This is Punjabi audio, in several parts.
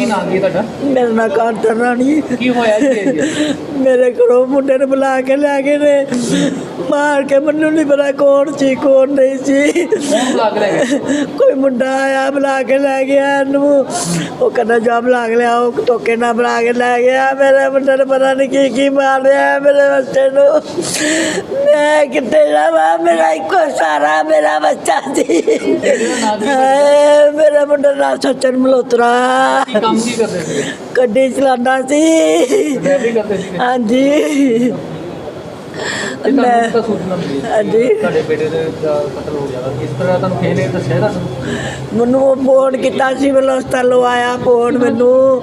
ਕੀ ਨਾਮ ਹੈ ਤੁਹਾਡਾ? ਮੇਰੇ ਨਾਲ ਕਾਂਟਰ ਰਾਣੀ ਕੀ ਹੋਇਆ ਜੀ? ਮੇਰੇ ਘਰੋਂ ਮੁੰਡੇ ਨੂੰ ਬੁਲਾ ਕੇ ਲੈ ਗਏ ਨੇ। ਮਾਰ ਕੇ ਮੈਨੂੰ ਨਹੀਂ ਪਤਾ ਕੌਣ ਸੀ ਕੌਣ ਨਹੀਂ ਸੀ। ਕੌਣ ਬੁਲਾ ਕੇ ਲੈ ਗਿਆ ਕੋਈ ਮੁੰਡਾ ਆਇਆ ਬੁਲਾ ਕੇ ਲੈ ਗਿਆ ਇਹਨੂੰ। ਉਹ ਕਹਿੰਦਾ ਜਾ ਬੁਲਾ ਕੇ ਲਿਆ ਉਹ ਟੋਕੇ ਨਾਲ ਬੁਲਾ ਕੇ ਲੈ ਗਿਆ। ਮੇਰੇ ਮੁੰਡੇ ਨੂੰ ਪਤਾ ਨਹੀਂ ਕੀ ਕੀ ਮਾਰ ਰਿਹਾ ਮੇਰੇ ਬੱਚੇ ਨੂੰ। ਮੈਂ ਕਿੱਥੇ ਜਾਵਾਂ? ਮੇਰਾ ਇੱਕੋ ਸਾਰਾ ਮੇਰਾ ਬੱਚਾ ਸੀ। ਮੇਰਾ ਮੁੰਡਾ ਨਾ ਸੱਚਨ ਮਲੋਤਰਾ ਕੰਮ ਕੀ ਕਰਦੇ ਸੀ ਗੱਡੀ ਚਲਾਉਂਦਾ ਸੀ। ਡਰਾਈਵਰੀ ਕਰਦੇ ਸੀ ਹਾਂਜੀ। ਮੈਂ ਤਾਂ ਸੂਚਨਾ ਮਿਲੀ। ਹਾਂਜੀ। ਤੁਹਾਡੇ ਬੇਟੇ ਦੇ ਦਾ ਕਤਲ ਹੋ ਗਿਆ। ਵਾ। ਇਸ ਤਰ੍ਹਾਂ ਤੁਹਾਨੂੰ ਕਿਸੇ ਨੇ ਦੱਸਿਆ ਤੁਹਾਨੂੰ ਮੈਨੂੰ ਉਹ ਫੋਨ ਕੀਤਾ ਸੀ ਮੈਨੂੰ ਹਸਪਤਾਲੋਂ ਆਇਆ ਫੋਨ ਮੈਨੂੰ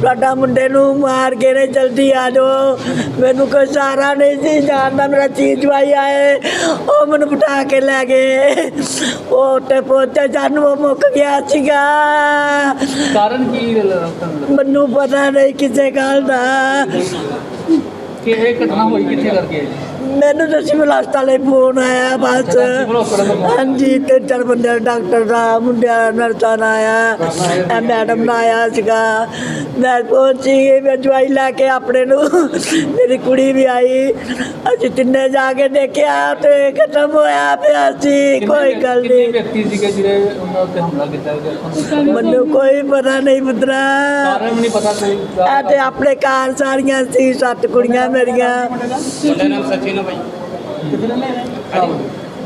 ਤੁਹਾਡਾ ਮੁੰਡੇ ਨੂੰ ਮਾਰ ਕੇ ਨੇ ਜਲਦੀ ਆ ਜਾਓ। ਮੈਨੂੰ ਕੋਈ ਸਹਾਰਾ ਨਹੀਂ ਸੀ ਜਾਣਦਾ ਮੇਰਾ ਚੀਜ਼ ਜਵਾਈ ਆਏ। ਉਹ ਮੈਨੂੰ ਬਿਠਾ ਕੇ ਲੈ ਗਏ। ਉਹ ਤੇ ਪਹੁੰਚੇ ਜਾਨੂੰ ਉਹ ਮੁੱਕ ਗਿਆ ਸੀਗਾ। ਕਾਰਨ ਕੀ ਤੁਹਾਨੂੰ ਮੈਨੂੰ ਪਤਾ ਨਹੀਂ ਕਿਸੇ ਗੱਲ ਦਾ। ਕਿ ਇਹ ਘਟਨਾ ਹੋਈ ਕਿੱਥੇ ਕਰਕੇ ਹੈ ਜੀ? ਮੈਨੂੰ ਤਾਂ ਸਿਵਲ ਹਸਪਤਾਲੇ ਫੋਨ ਆਇਆ ਬਸ? ਹਾਂਜੀ ਤੇ ਚਾਰ ਬੰਦੇ ਡਾਕਟਰ ਦਾ ਮੁੰਡਿਆਂ ਨਰਸਾਂ ਦਾ ਆਇਆ। ਇਹ ਮੈਡਮ ਦਾ ਆਇਆ ਸੀਗਾ। ਮੈਂ ਪਹੁੰਚੀ ਮੈਂ ਜਵਾਈ ਲੈ ਕੇ ਆਪਣੇ ਨੂੰ ਮੇਰੀ ਕੁੜੀ ਵੀ ਆਈ। ਅਸੀਂ ਤਿੰਨੇ ਜਾ ਕੇ ਦੇਖਿਆ ਤੇ ਖਤਮ ਹੋਇਆ ਪਿਆ ਸੀ ਕੋਈ ਗੱਲ ਕਿੰਨੇ ਨਹੀਂ। ਵਿਅਕਤੀ ਸੀਗੇ ਜਿਹੜੇ ਉਹਨਾਂ ਉੱਤੇ ਹਮਲਾ ਕੀਤਾ ਗਿਆ? ਤੁਹਾਨੂੰ ਮੈਨੂੰ ਕੋਈ ਪਤਾ ਨਹੀਂ ਪੁੱਤਰਾ। ਕਾਰਨ ਵੀ ਨਹੀਂ ਪਤਾ ਕੋਈ। ਆ ਤੇ ਆਪਣੇ ਘਰ ਸਾਰੀਆਂ ਸੀ ਸੱਤ ਕੁੜੀਆਂ ਮੇਰੀਆਂ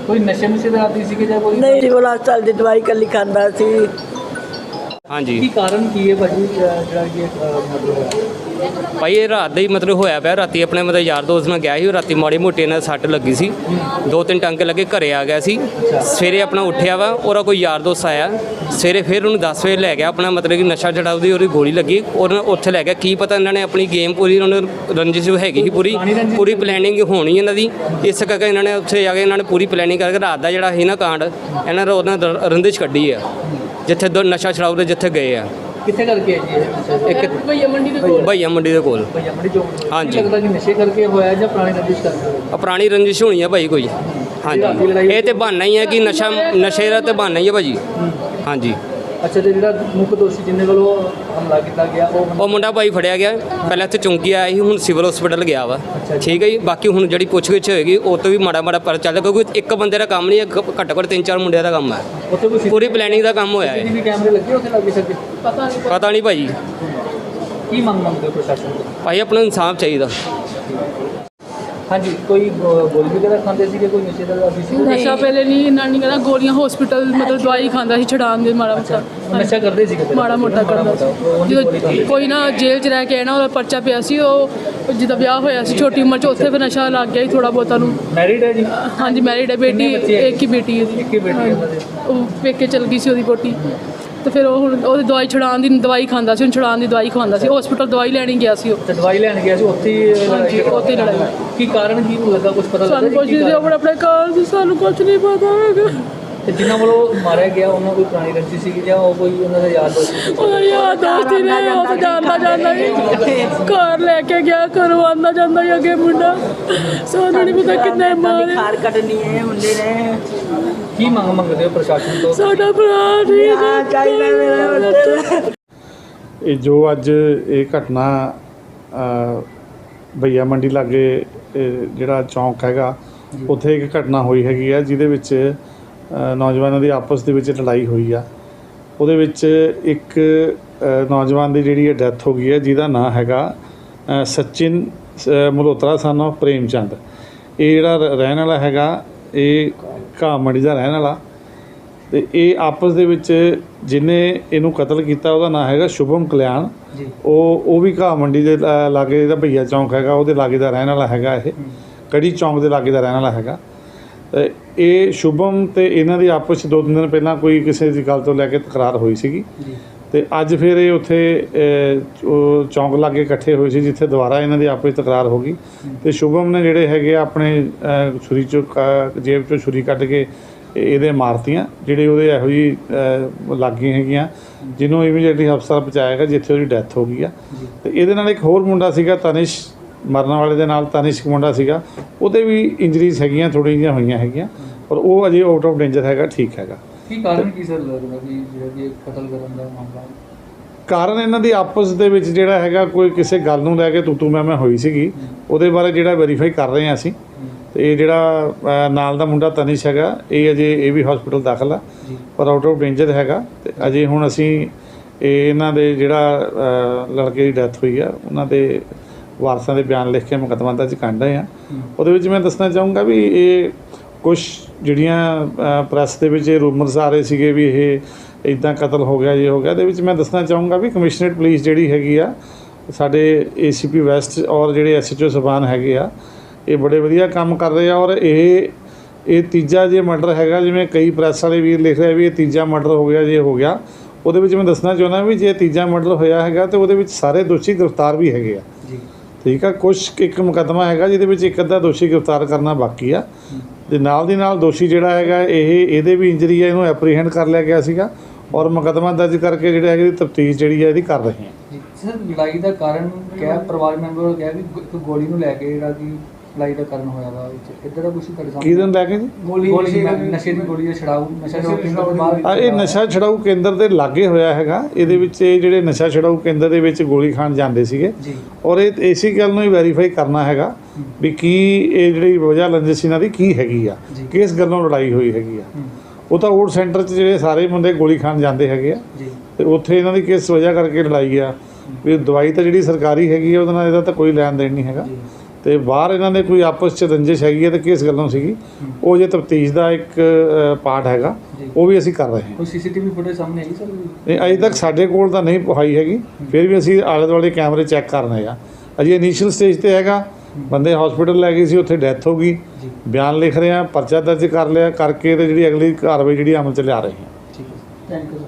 ਕੋਈ ਨਸ਼ੇ ਨੁਸ਼ੇ ਦਾ ਆਦੀ ਸੀਗੇ ਜਾਂ ਕੋਈ? ਨਹੀਂ ਸਿਵਲ ਹਸਪਤਾਲ ਦੀ ਦਵਾਈ ਕੱਲੀ ਖਾਂਦਾ ਸੀ। ਹਾਂਜੀ। ਕੀ ਕਾਰਨ ਕੀ ਹੈ ਭਾਜੀ ਜਿਹੜਾ ਕਿ ਇਹ ਮਤਲਬ ਹੋਇਆ? ਭਾਈ ਇਹ ਰਾਤ ਦਾ ਹੀ ਮਤਲਬ ਹੋਇਆ ਪਿਆ ਰਾਤੀ ਆਪਣੇ ਮਤਲਬ ਯਾਰ ਦੋਸਤ ਨਾਲ ਗਿਆ ਸੀ ਉਹ ਰਾਤੀ ਮਾੜੀ ਮੋਟੀ ਨਾਲ ਸੱਟ ਲੱਗੀ ਸੀ। ਦੋ ਤਿੰਨ ਟਾਂਕੇ ਲੱਗੇ ਘਰੇ ਆ ਗਿਆ ਸੀ। ਸਵੇਰੇ ਆਪਣਾ ਉੱਠਿਆ ਵਾ ਉਹਦਾ ਕੋਈ ਯਾਰ ਦੋਸਤ ਆਇਆ। ਸਵੇਰੇ ਫਿਰ ਉਹਨੂੰ 10 ਵਜੇ ਲੈ ਗਿਆ ਆਪਣਾ ਮਤਲਬ ਕਿ ਨਸ਼ਾ ਛਡਾਉ ਦੀ ਉਹਦੀ ਗੋਲੀ ਲੱਗੀ। ਉਹਨਾਂ ਉੱਥੇ ਲੈ ਗਿਆ। ਕੀ ਪਤਾ ਇਹਨਾਂ ਨੇ ਆਪਣੀ ਗੇਮ ਪੂਰੀ ਉਹਨਾਂ ਨੂੰ ਰੰਜਿਸ਼ ਹੈਗੀ ਸੀ ਪੂਰੀ। ਪੂਰੀ ਪਲੈਨਿੰਗ ਹੋਣੀ ਇਹਨਾਂ ਦੀ। ਇਸ ਕਰਕੇ ਇਹਨਾਂ ਨੇ ਉੱਥੇ ਜਾ ਕੇ ਇਹਨਾਂ ਨੇ ਪੂਰੀ ਪਲੈਨਿੰਗ ਕਰਕੇ ਰਾਤ ਦਾ ਜਿਹੜਾ ਸੀ ਨਾ ਕਾਂਡ ਇਹਨਾਂ ਨੇ ਉਹਨਾਂ ਦਾ ਰੰਜਿਸ਼ ਕੱਢੀ ਆ। ਜਿੱਥੇ ਦੋ ਨਸ਼ਾ ਛਡਾਉ ਦੇ ਜਿੱਥੇ ਗਏ ਆ। ਕਿੱਥੇ ਕਰਕੇ ਹੈ ਜੀ ਇਹ? ਇੱਕ ਭਈਆ ਮੰਡੀ ਦੇ ਕੋਲ? ਭਈਆ ਮੰਡੀ ਦੇ ਕੋਲ। ਭਈਆ ਮੰਡੀ ਚੌਂਕ ਦੇ ਕੋਲ। ਹਾਂਜੀ। ਕੀ ਲੱਗਦਾ ਕਿ ਨਸ਼ੇ ਕਰਕੇ ਹੋਇਆ ਜਾਂ ਪੁਰਾਣੀ ਰੰਜਿਸ਼ ਕਰਕੇ ਹੋਇਆ? ਆ ਪੁਰਾਣੀ ਰੰਜਿਸ਼ ਹੋਣੀ ਆ ਭਾਈ ਕੋਈ। ਹਾਂਜੀ। ਇਹ ਤੇ ਬਹਾਨਾ ਹੀ ਹੈ ਕਿ ਨਸ਼ਾ ਨਸ਼ੇ ਦਾ ਤੇ ਬਹਾਨਾ ਹੀ ਹੈ ਭਾਜੀ। ਹਾਂਜੀ। ਅੱਛਾ ਤੇ ਜਿਹੜਾ ਮੁੱਖ ਦੋਸ਼ੀ ਜਿੰਨੇ ਵੱਲੋਂ ਹਮਲਾ ਕੀਤਾ ਗਿਆ ਉਹ ਉਹ ਮੁੰਡਾ ਭਾਈ ਫੜਿਆ ਗਿਆ। ਪਹਿਲਾਂ ਇੱਥੇ ਚੌਂਕੀ ਆਇਆ ਸੀ ਹੁਣ ਸਿਵਲ ਹਸਪੀਟਲ ਗਿਆ ਵਾ। ਠੀਕ ਹੈ ਜੀ ਬਾਕੀ ਹੁਣ ਜਿਹੜੀ ਪੁੱਛਗਿੱਛ ਹੋਏਗੀ ਉਹ ਤੋਂ ਵੀ ਮਾੜਾ ਮਾੜਾ ਪਰ ਚੱਲਦਾ ਕਿਉਂਕਿ ਇੱਕ ਬੰਦੇ ਦਾ ਕੰਮ ਨਹੀਂ ਹੈ ਘੱਟੋ ਘੱਟ ਤਿੰਨ ਚਾਰ ਮੁੰਡਿਆਂ ਦਾ ਕੰਮ ਹੈ। ਉੱਥੇ ਕੋਈ ਪੂਰੀ ਪਲੈਨਿੰਗ ਦਾ ਕੰਮ ਹੋਇਆ ਹੈ। ਸੀਸੀਟੀਵੀ ਕੈਮਰੇ ਲੱਗੇ ਉੱਥੇ ਲੱਗੇ ਸਕੇ ਪਤਾ ਨਹੀਂ ਪਤਾ ਨਹੀਂ ਭਾਜੀ ਕੀ ਮੰਗ ਮੰਗਦੇ ਹੋ ਪ੍ਰਸ਼ਾਸਨ ਤੋਂ? ਭਾਈ ਆਪਣਾ ਇਨਸਾਫ ਚਾਹੀਦਾ। ਹਾਂਜੀ ਕੋਈ ਗੋ- ਗੋਲੀ ਵਗੈਰਾ ਖਾਂਦੇ ਸੀਗੇ ਕੋਈ ਨਸ਼ੇ ਦਾ ਆਦੀ ਸੀ? ਨਸ਼ਾ ਪਹਿਲੇ ਨਹੀਂ ਇੰਨਾ ਨਹੀਂ ਕਰਦਾ ਗੋਲੀਆਂ ਹਸਪੀਟਲ ਮਤਲਬ ਦਵਾਈ ਖਾਂਦਾ ਸੀ ਛਡਾਉਣ ਦੇ ਮਾੜਾ ਮੋਟਾ। ਨਸ਼ਾ ਕਰਦੇ ਸੀਗੇ ਪਹਿਲਾਂ? ਮਾੜਾ ਮੋਟਾ ਕਰਦਾ ਸੀ। ਜਦੋਂ ਕੋਈ ਨਾ ਜੇਲ੍ਹ 'ਚ ਰਹਿ ਕੇ ਆਇਆ ਨਾ ਉਹਦਾ ਪਰਚਾ ਪਿਆ ਸੀ ਉਹ ਜਿਹਦਾ ਵਿਆਹ ਹੋਇਆ ਸੀ ਛੋਟੀ ਉਮਰ 'ਚ ਉੱਥੇ ਫਿਰ ਨਸ਼ਾ ਲੱਗ ਗਿਆ ਸੀ ਥੋੜਾ ਬਹੁਤਾ ਨੂੰ ਮੈਰਿਡ ਹੈ ਜੀ? ਹਾਂਜੀ ਮੈਰਿਡ ਹੈ ਬੇਟੀ ਕਿੰਨੇ ਬੱਚੇ ਹੈ? ਇੱਕ ਹੀ ਬੇਟੀ ਹੈ ਇੱਕ ਹੀ ਬੇਟੀ ਹੈ ਉਹਨਾਂ ਦੇ। ਉਹ ਪੇਕੇ ਚਲ ਗਈ ਸੀ ਉਹਦੀ ਬੋਟੀ ਤੇ ਫਿਰ ਉਹ ਹੁਣ ਉਹਦੀ ਦਵਾਈ ਛਡਾਉਣ ਦੀ ਦਵਾਈ ਖਾਂਦਾ ਸੀ ਹੁਣ ਛਡਾਉਣ ਦੀ ਦਵਾਈ ਖਵਾਉਂਦਾ ਸੀ। ਹਸਪੀਟਲ ਦਵਾਈ ਲੈਣੀ ਗਿਆ ਸੀ ਉਹ। ਤੇ ਦਵਾਈ ਲੈਣ ਗਿਆ ਸੀ ਉੱਥੇ ਹੀ ਹਾਂਜੀ, ਉੱਥੇ ਹੀ ਲੜਾਈ। ਹੋਈ। ਕੀ ਕਾਰਨ ਕੀ ਲੱਗਾ ਕੁਝ ਪਤਾ ਲੱਗਾ ਸਾਨੂੰ ਜੀ ਕੁਝ ਕੀ ਨਹੀਂ ਕਾਰਨ? ਆਪਣੇ ਆਪਣੇ ਘਰ ਸੀ ਸਾਨੂੰ ਕੁਝ ਨਹੀਂ ਪਤਾ ਹੈਗਾ। ਤੇ ਜਿਨ੍ਹਾਂ ਵੱਲੋਂ ਮਾਰਿਆ ਗਿਆ ਉਹਨਾਂ ਕੋਈ ਪੁਰਾਣੀ ਰੰਜੀ ਸੀ ਜਾਂ ਉਹ ਕੋਈ ਉਹਨਾਂ ਦਾ ਯਾਦ ਦੋਸਤ ਸੀ? ਉਹਦਾ ਯਾਰ ਦੋਸਤ ਹੀ ਨੇ ਉਹ ਤਾਂ ਜਾਂਦਾ ਜਾਂਦਾ ਹੀ। ਘਰ ਲੈ ਕੇ ਗਿਆ ਘਰੋਂ ਆਉਂਦਾ ਜਾਂਦਾ ਹੀ ਅੱਗੇ ਮੁੰਡਾ। ਸਾਨੂੰ ਨਹੀਂ ਪਤਾ ਕਿੰਨੇ ਮਾਰੇ। ਖਾਰ ਕੱਢਣੀ ਹੈ ਮੁੰਡੇ ਨੇ। ਕੀ ਮੰਗ ਮੰਗਦੇ ਹੋ ਪ੍ਰਸ਼ਾਸਨ ਤੋਂ? ਸਾਡਾ ਭਰਾ ਨਹੀਂ ਆ ਚਾਹੀਦਾ ਮੇਰੇ ਬੱਚੇ। ਇਹ ਜੋ ਅੱਜ ਇਹ ਘਟਨਾ ਅ, ਭਈਆ ਮੰਡੀ ਲਾਗੇ ਜਿਹੜਾ ਚੌਂਕ ਹੈਗਾ ਉੱਥੇ ਇੱਕ ਘਟਨਾ ਹੋਈ ਹੈਗੀ ਆ ਜਿਹਦੇ ਵਿੱਚ ਨੌਜਵਾਨਾਂ ਦੀ ਆਪਸ ਦੇ ਵਿੱਚ ਲੜਾਈ ਹੋਈ ਆ। ਉਹਦੇ ਵਿੱਚ ਇੱਕ ਨੌਜਵਾਨ ਦੀ ਜਿਹੜੀ ਡੈਥ ਹੋ ਗਈ ਹੈ ਜਿਹਦਾ ਨਾਮ ਹੈਗਾ ਸਚਿਨ ਮਲਹੋਤਰਾ son of ਪ੍ਰੇਮ ਚੰਦ ਇਹ ਜਿਹੜਾ ਰ- ਰਹਿਣ ਵਾਲਾ ਹੈਗਾ ਇਹ ਘਾਹ ਮੰਡੀ ਦਾ ਰਹਿਣ ਵਾਲਾ। ਤੇ ਇਹ ਆਪਸ ਦੇ ਵਿੱਚ ਜਿਹਨੇ ਇਹਨੂੰ ਕਤਲ ਕੀਤਾ ਉਹਦਾ ਨਾਮ ਹੈਗਾ ਸ਼ੁਭਮ ਕਲਿਆਣ। ਉਹ ਉਹ ਵੀ ਘਾਹ ਮੰਡੀ ਦੇ ਲਾਗੇ ਜਿਹੜਾ ਭਈਆ ਚੌਂਕ ਹੈਗਾ ਉਹਦੇ ਲਾਗੇ ਦਾ ਰਹਿਣ ਵਾਲਾ ਹੈਗਾ ਇਹ। ਕੜੀ ਚੌਂਕ ਦੇ ਲਾਗੇ ਦਾ ਰਹਿਣ ਵਾਲਾ ਹੈਗਾ। ਇਹ ਸ਼ੁਭਮ ਤੇ ਇਹਨਾਂ ਦੀ ਆਪਸ 'ਚ ਦੋ ਤਿੰਨ ਦਿਨ ਪਹਿਲਾਂ ਕੋਈ ਕਿਸੇ ਦੀ ਗੱਲ ਤੋਂ ਲੈ ਕੇ ਤਕਰਾਰ ਹੋਈ ਸੀਗੀ। ਤੇ ਅੱਜ ਫਿਰ ਇਹ ਉੱਥੇ ਚੌਂਕ ਲਾਗੇ ਇਕੱਠੇ ਹੋਏ ਸੀ ਜਿੱਥੇ ਦੁਬਾਰਾ ਇਹਨਾਂ ਦੀ ਆਪਸ 'ਚ ਤਕਰਾਰ ਹੋ ਗਈ। ਤੇ ਸ਼ੁਭਮ ਨੇ ਜਿਹੜੇ ਹੈਗੇ ਆਪਣੇ ਛੁਰੀ ਚੋਂ ਜੇਬ ਚੋਂ ਛੁਰੀ ਕੱਢ ਕੇ ਇਹ- ਇਹਦੇ ਮਾਰਤੀਆਂ ਜਿਹੜੇ ਉਹਦੇ ਇਹੋ ਜੀ ਲੱਗੀਆਂ ਹੈਗੀਆਂ ਜਿਹਨੂੰ ਇਮੀਡੀਏਟਲੀ ਹਸਪਤਾਲ ਪਹੁੰਚਾਇਆ ਗਿਆ ਜਿੱਥੇ ਉਹਦੀ ਡੈਥ ਹੋ ਗਈ ਆ। ਤੇ ਇਹਦੇ ਨਾਲ ਇੱਕ ਹੋਰ ਮੁੰਡਾ ਸੀਗਾ ਤਨਿਸ਼ ਮਰਨ ਵਾਲੇ ਦੇ ਨਾਲ ਤਨਿਸ਼ ਮੁੰਡਾ ਸੀਗਾ। ਉਹਦੇ ਵੀ ਇੰਜਰੀਜ਼ ਹੈਗੀਆਂ ਥੋੜ੍ਹੀਆਂ ਜਿਹੀਆਂ ਹੋਈਆਂ ਹੈਗੀਆਂ ਪਰ ਉਹ ਅਜੇ ਆਊਟ ਆਫ ਡੇਂਜਰ ਹੈਗਾ ਠੀਕ ਹੈਗਾ। ਕੀ ਕਾਰਨ ਕੀ ਸਰ ਲੱਗਦਾ ਕਿ ਜਿਹੜਾ ਕਿ ਕਤਲ ਕਰਨ ਦਾ ਮਾਮਲਾ? ਕਾਰਨ ਇਹਨਾਂ ਦੀ ਆਪਸ ਦੇ ਵਿੱਚ ਜਿਹੜਾ ਹੈਗਾ ਕੋਈ ਕਿਸੇ ਗੱਲ ਨੂੰ ਲੈ ਕੇ ਤੂੰ ਤੂੰ ਮੈਂ ਮੈਂ ਹੋਈ ਸੀਗੀ ਉਹਦੇ ਬਾਰੇ ਜਿਹੜਾ ਵੈਰੀਫਾਈ ਕਰ ਰਹੇ ਹਾਂ ਅਸੀਂ। ਤੇ ਇਹ ਜਿਹੜਾ ਅ, ਨਾਲ ਦਾ ਮੁੰਡਾ ਤਨਿਸ਼ ਹੈਗਾ ਇਹ ਅਜੇ ਇਹ ਵੀ ਹਸਪੀਟਲ ਦਾਖਲ ਆ ਪਰ ਆਊਟ ਆਫ ਡੇਂਜਰ ਹੈਗਾ। ਤੇ ਅਜੇ ਹੁਣ ਅਸੀਂ ਇਹ ਇਹਨਾਂ ਦੇ ਜਿਹੜਾ ਅ, ਲੜਕੇ ਦੀ ਡੈਥ ਹੋਈ ਆ ਉਹਨਾਂ ਦੇ ਵਾਰਸਾਂ ਦੇ ਬਿਆਨ ਲਿਖ ਕੇ ਮੁਕੱਦਮਾ ਦਰਜ ਕਰ ਰਹੇ ਆ ਉਹਦੇ ਵਿੱਚ ਮੈਂ ਦੱਸਣਾ ਚਾਹੂੰਗਾ ਵੀ ਇਹ ਕੁਝ ਜਿਹੜੀਆਂ ਪ੍ਰੈਸ ਦੇ ਵਿੱਚ ਇਹ ਰੂਮਰਸ ਆ ਰਹੇ ਸੀਗੇ ਵੀ ਇਹ ਇਦਾਂ ਕਤਲ ਹੋ ਗਿਆ ਇਹ ਹੋ ਗਿਆ ਇਹਦੇ ਵਿੱਚ ਮੈਂ ਦੱਸਣਾ ਚਾਹੂੰਗਾ ਵੀ ਕਮਿਸ਼ਨਰੇਟ ਪੁਲਿਸ ਜਿਹੜੀ ਹੈਗੀ ਆ ਸਾਡੇ ਏਸੀਪੀ ਵੈਸਟ ਔਰ ਜਿਹੜੇ ਐਸਐਚਓ ਸਬਾਨ ਹੈਗੇ ਆ ਇਹ ਬੜੇ ਵਧੀਆ ਕੰਮ ਕਰ ਰਹੇ ਆ ਔਰ ਇਹ ਇਹ ਤੀਜਾ ਜੇ ਮਰਡਰ ਹੈਗਾ ਜਿਵੇਂ ਕਈ ਪ੍ਰੈਸ ਵਾਲੇ ਵੀਰ ਲਿਖ ਰਹੇ ਵੀ ਇਹ ਤੀਜਾ ਮਰਡਰ ਹੋ ਗਿਆ ਜੇ ਹੋ ਗਿਆ ਉਹਦੇ ਵਿੱਚ ਮੈਂ ਦੱਸਣਾ ਚਾਹੁੰਦਾ ਵੀ ਜੇ ਤੀਜਾ ਮਰਡਰ ਹੋਇਆ ਹੈਗਾ ਤੇ ਉਹਦੇ ਵਿੱਚ ਸਾਰੇ ਦੋਸ਼ੀ ਗ੍ਰਿਫਤਾਰ ਵੀ ਹੈਗੇ ਆ। ਜੀ। ਠੀਕ ਆ ਕੁਛ ਇੱਕ ਮੁਕੱਦਮਾ ਹੈਗਾ ਜਿਹਦੇ ਵਿੱਚ ਇੱਕ ਅੱਧਾ ਦੋਸ਼ੀ ਗ੍ਰਿਫਤਾਰ ਕਰਨਾ ਬਾਕੀ ਆ। ਤੇ ਨਾਲ ਦੀ ਨਾਲ ਦੋਸ਼ੀ ਜਿਹੜਾ ਹੈਗਾ, ਇਹ, ਇਹਦੇ ਵੀ ਇੰਜਰੀ ਹੈ ਇਹਨੂੰ ਐਪਰੀਹੈਂਡ ਕਰ ਲਿਆ ਗਿਆ ਸੀਗਾ ਔਰ ਮੁਕੱਦਮਾ ਦਰਜ ਕਰਕੇ ਜਿਹੜੇ ਹੈਗੇ ਤਫਤੀਸ਼ ਜਿਹੜੀ ਹੈ ਇਹਦੀ ਕਰ ਰਹੇ ਹਾਂ ਸਰ, ਲੜਾਈ ਦਾ ਕਾਰਨ ਕਿਹਾ ਪਰਿਵਾਰ ਮੈਂਬਰ ਕਿਹਾ ਵੀ ਗੋਲੀ ਨੂੰ ਲੈ ਕੇ ਜਿਹੜਾ ਕਿ ਲੜਾਈ ਦਾ ਕਾਰਨ ਹੋਇਆ ਵਾ ਵਿੱਚ। ਇੱਧਰ ਦਾ ਕੁਝ ਤੁਹਾਡੇ ਕੀ ਸਾਹਮਣੇ। ਦਿਨ ਲੈ ਕੇ ਜੀ? ਗੋਲੀ ਨਸ਼ੇ ਦੀ ਗੋਲੀ ਦਾ ਛੜਾਊ ਨਸ਼ਾ ਛੜਾਊ ਕੇਂਦਰ ਦੇ ਬਾਹਰ ਆ ਇਹ ਨਸ਼ਾ ਛਡਾਊ ਕੇਂਦਰ ਦੇ ਲਾਗੇ ਹੋਇਆ ਹੈਗਾ। ਇਹਦੇ ਵਿੱਚ ਇਹ ਜਿਹੜੇ ਨਸ਼ਾ ਛਡਾਊ ਕੇਂਦਰ ਦੇ ਵਿੱਚ ਗੋਲੀ ਖਾਣ ਜਾਂਦੇ ਸੀਗੇ। ਜੀ। ਔਰ ਇਹ ਇਸੇ ਗੱਲ ਨੂੰ ਹੀ ਵੈਰੀਫਾਈ ਕਰਨਾ ਹੈਗਾ ਵੀ ਕੀ ਇਹ ਜਿਹੜੀ ਵਜ੍ਹਾ ਰੰਜਿਸ਼ ਇਹਨਾਂ ਦੀ ਕੀ ਹੈਗੀ ਆ। ਕਿਸ ਗੱਲੋਂ ਲੜਾਈ ਹੋਈ ਹੈਗੀ ਆ? ਉਹ ਤਾਂ ਓਟ ਸੈਂਟਰ 'ਚ ਜਿਹੜੇ ਸਾਰੇ ਬੰਦੇ ਗੋਲੀ ਖਾਣ ਜਾਂਦੇ ਹੈਗੇ ਆ। ਜੀ। ਤੇ ਉੱਥੇ ਇਹਨਾਂ ਦੀ ਕਿਸ ਵਜ੍ਹਾ ਕਰਕੇ ਲੜਾਈ ਆ? ਵੀ ਦਵਾਈ ਤਾਂ ਜਿਹੜੀ ਸਰਕਾਰੀ ਹੈਗੀ ਆ ਉਹਦੇ ਨਾਲ ਇਹਦਾ ਤਾਂ ਕੋਈ ਲੈਣ ਦੇਣ ਨਹੀਂ ਹੈਗਾ। ਜੀ। ਤੇ ਬਾਹਰ ਇਹਨਾਂ ਦੇ ਕੋਈ ਆਪਸ 'ਚ ਰੰਜਿਸ਼ ਹੈਗੀ ਹੈ ਤੇ ਕਿਸ ਗੱਲੋਂ ਸੀਗੀ? ਉਹ ਜੇ ਤਫਤੀਸ਼ ਦਾ ਇੱਕ ਪਾਰਟ ਹੈਗਾ। ਉਹ ਵੀ ਅਸੀਂ ਕਰ ਰਹੇ ਹਾਂ। ਕੋਈ ਸੀਸੀਟੀਵੀ ਫੁਟੇਜ ਸਾਹਮਣੇ ਆਈ ਸਰ? ਨਹੀਂ ਅਜੇ ਤੱਕ ਸਾਡੇ ਕੋਲ ਤਾਂ ਨਹੀਂ ਪਹਾਈ ਹੈਗੀ। ਫਿਰ ਵੀ ਅਸੀਂ ਆਲੇ ਦੁਆਲੇ ਕੈਮਰੇ ਚੈੱਕ ਕਰਨੇ ਆ ਅਜੇ ਇਨੀਸ਼ੀਅਲ ਸਟੇਜ ਤੇ ਹੈਗਾ। ਬੰਦੇ ਹਸਪੀਟਲ ਲੈ ਗਏ ਸੀ ਉੱਥੇ ਡੈਥ ਹੋ ਗਈ। ਬਿਆਨ ਲਿਖ ਰਹੇ ਆ ਪਰਚਾ ਦਰਜ ਕਰ ਲਿਆ। ਕਰਕੇ ਤੇ ਜਿਹੜੀ ਅਗਲੀ ਕਾਰਵਾਈ ਜਿਹੜੀ ਅਮਲ ਚ ਲਿਆ ਰਹੇ ਹਾਂ। ਠੀਕ ਹੈ। Thank you